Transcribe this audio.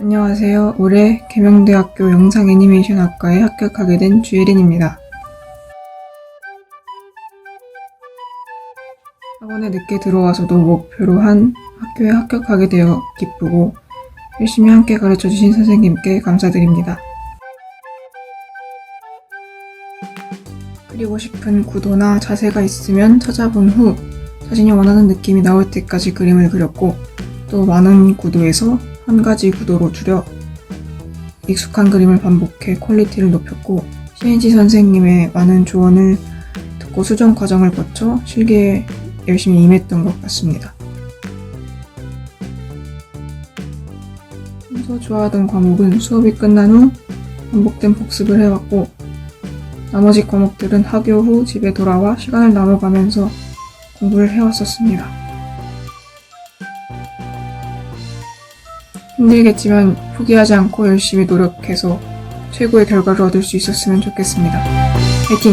안녕하세요. 올해 계명대학교 영상 애니메이션 학과에 합격하게 된 주예린입니다. 학원에 늦게 들어와서도 목표로 한 학교에 합격하게 되어 기쁘고 열심히 함께 가르쳐 주신 선생님께 감사드립니다. 그리고 싶은 구도나 자세가 있으면 찾아본 후 자신이 원하는 느낌이 나올 때까지 그림을 그렸고 또 많은 구도에서 한 가지 구도로 줄여 익숙한 그림을 반복해 퀄리티를 높였고 CNC 선생님의 많은 조언을 듣고 수정 과정을 거쳐 실기에 열심히 임했던 것 같습니다. 평소 좋아하던 과목은 수업이 끝난 후 반복된 복습을 해왔고 나머지 과목들은 학교 후 집에 돌아와 시간을 나눠가면서 공부를 해왔었습니다. 힘들겠지만 포기하지 않고 열심히 노력해서 최고의 결과를 얻을 수 있었으면 좋겠습니다. 화이팅!